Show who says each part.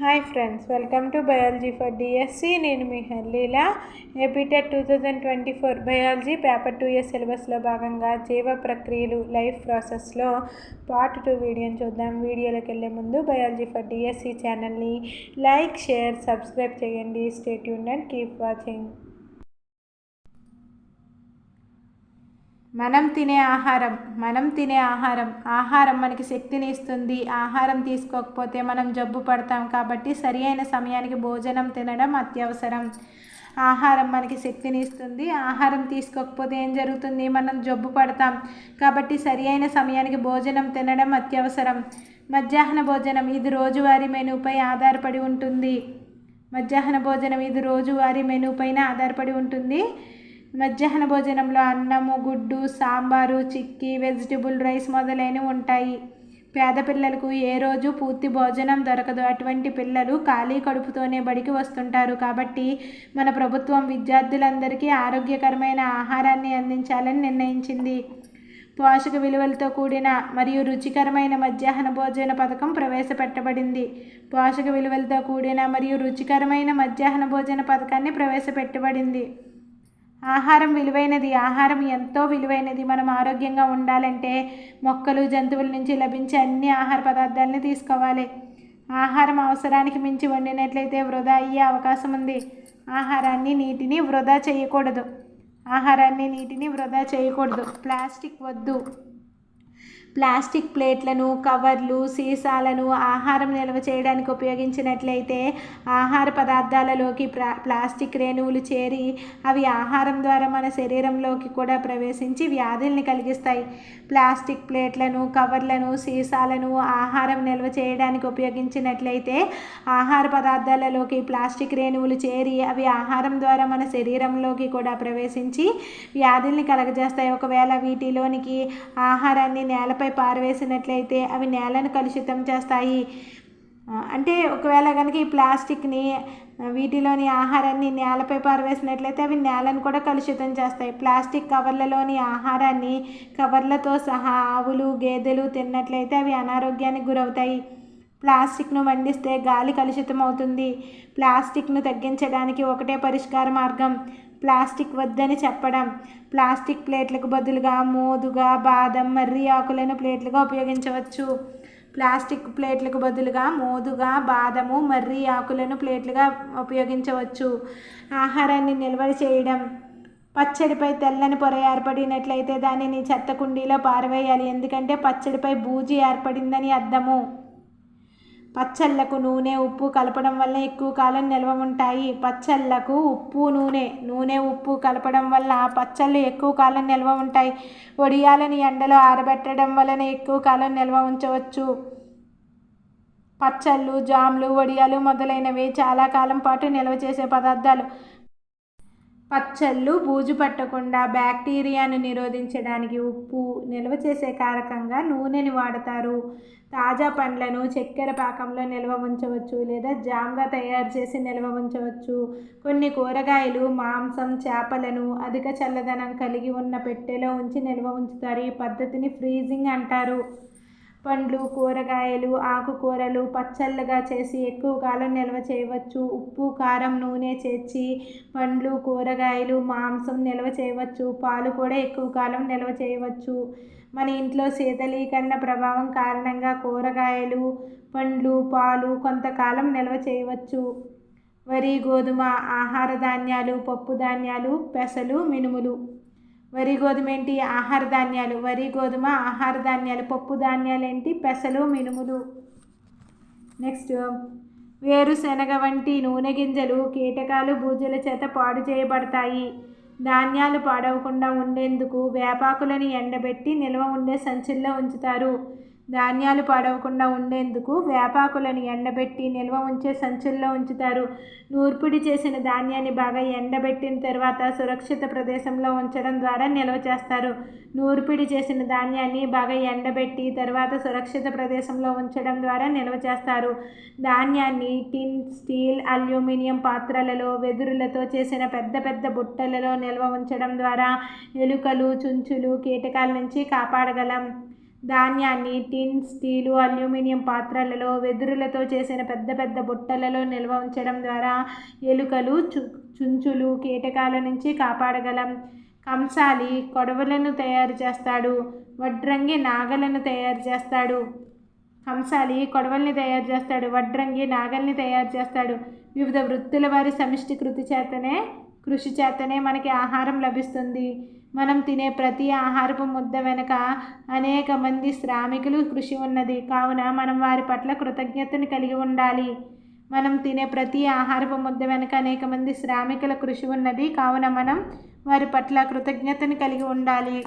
Speaker 1: Hi friends welcome to biology for DSC నేను మీ Harleela AP TET two thousand twenty four biology paper two year సిలబస్లో భాగంగా జీవ ప్రక్రియలు life ప్రాసెస్లో part two వీడియోని చూద్దాం. వీడియోలోకి వెళ్ళే ముందు బయాలజీ ఫర్ డిఎస్సి ఛానల్ని లైక్ షేర్ సబ్స్క్రైబ్ చేయండి. స్టేట్ యూన్ అండ్ కీప్ వాచింగ్ మనం తినే ఆహారం మనం తినే ఆహారం. ఆహారం మనకి శక్తిని ఇస్తుంది. ఆహారం తీసుకోకపోతే మనం జబ్బు పడతాం కాబట్టి సరి అయిన సమయానికి భోజనం తినడం అత్యవసరం. ఆహారం మనకి శక్తిని ఇస్తుంది. ఆహారం తీసుకోకపోతే ఏం జరుగుతుంది? మనం జబ్బు పడతాం కాబట్టి సరి అయిన సమయానికి భోజనం తినడం అత్యవసరం. మధ్యాహ్న భోజనం ఇది రోజువారీ మెనూపై ఆధారపడి ఉంటుంది. మధ్యాహ్న భోజనం ఇది రోజువారీ మెనూ పైన ఆధారపడి ఉంటుంది. మధ్యాహ్న భోజనంలో అన్నము గుడ్డు సాంబారు చిక్కీ వెజిటబుల్ రైస్ మొదలైనవి ఉంటాయి. పేద పిల్లలకు ఏ రోజు పూర్తి భోజనం దొరకదు. అటువంటి పిల్లలు ఖాళీ కడుపుతోనే బడికి వస్తుంటారు. కాబట్టి మన ప్రభుత్వం విద్యార్థులందరికీ ఆరోగ్యకరమైన ఆహారాన్ని అందించాలని నిర్ణయించింది. పోషక విలువలతో కూడిన మరియు రుచికరమైన మధ్యాహ్న భోజన పథకం ప్రవేశపెట్టబడింది. పోషక విలువలతో కూడిన మరియు రుచికరమైన మధ్యాహ్న భోజన పథకాన్ని ప్రవేశపెట్టబడింది. ఆహారం విలువైనది ఆహారం ఎంతో విలువైనది. మనం ఆరోగ్యంగా ఉండాలంటే మొక్కలు జంతువుల నుంచి లభించే అన్ని ఆహార పదార్థాలని తీసుకోవాలి. ఆహారం అవసరానికి మించి వండినట్లయితే వృధా అయ్యే అవకాశం ఉంది. ఆహారాన్ని నీటిని వృధా చేయకూడదు. ఆహారాన్ని నీటిని వృధా చేయకూడదు. ప్లాస్టిక్ వద్దు. ప్లాస్టిక్ ప్లేట్లను కవర్లు సీసాలను ఆహారం నిల్వ చేయడానికి ఉపయోగించినట్లయితే ఆహార పదార్థాలలోకి ప్లాస్టిక్ రేణువులు చేరి అవి ఆహారం ద్వారా మన శరీరంలోకి కూడా ప్రవేశించి వ్యాధుల్ని కలిగిస్తాయి. ప్లాస్టిక్ ప్లేట్లను కవర్లను సీసాలను ఆహారం నిల్వ చేయడానికి ఉపయోగించినట్లయితే ఆహార పదార్థాలలోకి ప్లాస్టిక్ రేణువులు చేరి అవి ఆహారం ద్వారా మన శరీరంలోకి కూడా ప్రవేశించి వ్యాధుల్ని కలగజేస్తాయి. ఒకవేళ వీటిలోనికి ఆహారాన్ని నేలపై నేలపై పారవేసినట్లయితే అవి నేలను కలుషితం చేస్తాయి. అంటే ఒకవేళ కనుక ఈ ప్లాస్టిక్ని వీటిలోని ఆహారాన్ని నేలపై పారవేసినట్లయితే అవి నేలను కూడా కలుషితం చేస్తాయి. ప్లాస్టిక్ కవర్లలోని ఆహారాన్ని కవర్లతో సహా ఆవులు గేదెలు తిన్నట్లయితే అవి అనారోగ్యానికి గురవుతాయి. ప్లాస్టిక్ను వండిస్తే గాలి కలుషితం అవుతుంది ప్లాస్టిక్ను తగ్గించడానికి ఒకటే పరిష్కార మార్గం ప్లాస్టిక్ వద్దని చెప్పడం. ప్లాస్టిక్ ప్లేట్లకు బదులుగా మోదుగా బాదం మర్రి ఆకులను ప్లేట్లుగా ఉపయోగించవచ్చు. ప్లాస్టిక్ ప్లేట్లకు బదులుగా మోదుగా బాదము మర్రి ఆకులను ప్లేట్లుగా ఉపయోగించవచ్చు. ఆహారాన్ని నిల్వ చేయడం. పచ్చడిపై తెల్లని పొర ఏర్పడినట్లయితే దానిని చెత్త కుండీలో పారవేయాలి. ఎందుకంటే పచ్చడిపై బూజు ఏర్పడిందని అర్థము. పచ్చళ్ళకు నూనె ఉప్పు కలపడం వల్ల ఎక్కువ కాలం నిల్వ ఉంటాయి. పచ్చళ్ళకు ఉప్పు నూనె. నూనె ఉప్పు కలపడం వల్ల పచ్చళ్ళు ఎక్కువ కాలం నిల్వ ఉంటాయి. వడియాలని ఎండలో ఆరబెట్టడం వలన ఎక్కువ కాలం నిల్వ ఉంచవచ్చు. పచ్చళ్ళు జామ్లు వడియాలు మొదలైనవి చాలా కాలం పాటు నిల్వ చేసే పదార్థాలు. పచ్చళ్ళు బూజు పట్టకుండా బ్యాక్టీరియాను నిరోధించడానికి ఉప్పు నిల్వ చేసే కారకంగా నూనెని వాడతారు. తాజా పండ్లను చక్కెర పాకంలో నిల్వ ఉంచవచ్చు లేదా జామ్గా తయారు చేసి నిల్వ ఉంచవచ్చు. కొన్ని కూరగాయలు మాంసం చేపలను అధిక చల్లదనం కలిగి ఉన్న పెట్టెలో ఉంచి నిల్వ ఉంచుతారు. ఈ పద్ధతిని ఫ్రీజింగ్ అంటారు. పండ్లు కూరగాయలు ఆకుకూరలు పచ్చళ్ళగా చేసి ఎక్కువ కాలం నిల్వ చేయవచ్చు. ఉప్పు కారం నూనె చేర్చి పండ్లు కూరగాయలు మాంసం నిల్వ చేయవచ్చు. పాలు కూడా ఎక్కువ కాలం నిల్వ చేయవచ్చు. మన ఇంట్లో శీతలీకరణ ప్రభావం కారణంగా కూరగాయలు పండ్లు పాలు కొంతకాలం నిల్వ చేయవచ్చు. వరి గోధుమ ఆహార ధాన్యాలు పప్పు ధాన్యాలు పెసలు మినుములు వరి గోధుమ ఏంటి? ఆహార ధాన్యాలు. వరి గోధుమ ఆహార ధాన్యాలు. పప్పు ధాన్యాలు ఏంటి? పెసలు మినుములు. నెక్స్ట్ వేరుశనగ వంటి నూనె గింజలు కీటకాలు బూజుల చేత పాడు చేయబడతాయి. ధాన్యాలు పాడవకుండా ఉండేందుకు వేపాకులను ఎండబెట్టి నిల్వ ఉండే సంచుల్లో ఉంచుతారు. ధాన్యాలు పాడవకుండా ఉండేందుకు వేపాకులను ఎండబెట్టి నిల్వ ఉంచే సంచుల్లో ఉంచుతారు. నూర్పిడి చేసిన ధాన్యాన్ని బాగా ఎండబెట్టిన తర్వాత సురక్షిత ప్రదేశంలో ఉంచడం ద్వారా నిల్వ చేస్తారు. నూర్పిడి చేసిన ధాన్యాన్ని బాగా ఎండబెట్టి తర్వాత సురక్షిత ప్రదేశంలో ఉంచడం ద్వారా నిల్వ చేస్తారు. ధాన్యాన్ని టిన్ స్టీల్ అల్యూమినియం పాత్రలలో వెదురులతో చేసిన పెద్ద పెద్ద బుట్టలలో నిల్వ ఉంచడం ద్వారా ఎలుకలు చుంచులు కీటకాల నుంచి కాపాడగలం. ధాన్యాన్ని టిన్ స్టీలు అల్యూమినియం పాత్రలలో వెదురులతో చేసిన పెద్ద పెద్ద బుట్టలలో నిల్వ ఉంచడం ద్వారా ఎలుకలు చు చుంచులు కీటకాల నుంచి కాపాడగలం. కంసాలి కొడవలను తయారు చేస్తాడు. వడ్రంగి నాగలను తయారు చేస్తాడు. కంసాలి కొడవల్ని తయారు చేస్తాడు. వడ్రంగి నాగల్ని తయారు చేస్తాడు. వివిధ వృత్తుల వారి సమిష్టి కృతి చేతనే కృషి చేతనే మనకి ఆహారం లభిస్తుంది. మనం తినే ప్రతి ఆహారపు ముద్ద వెనుక అనేక మంది శ్రామికులు కృషి ఉన్నది. కావున మనం వారి పట్ల కృతజ్ఞతని కలిగి ఉండాలి. మనం తినే ప్రతి ఆహారపు ముద్ద వెనుక అనేక మంది శ్రామికుల కృషి ఉన్నది. కావున మనం వారి పట్ల కృతజ్ఞతని కలిగి ఉండాలి.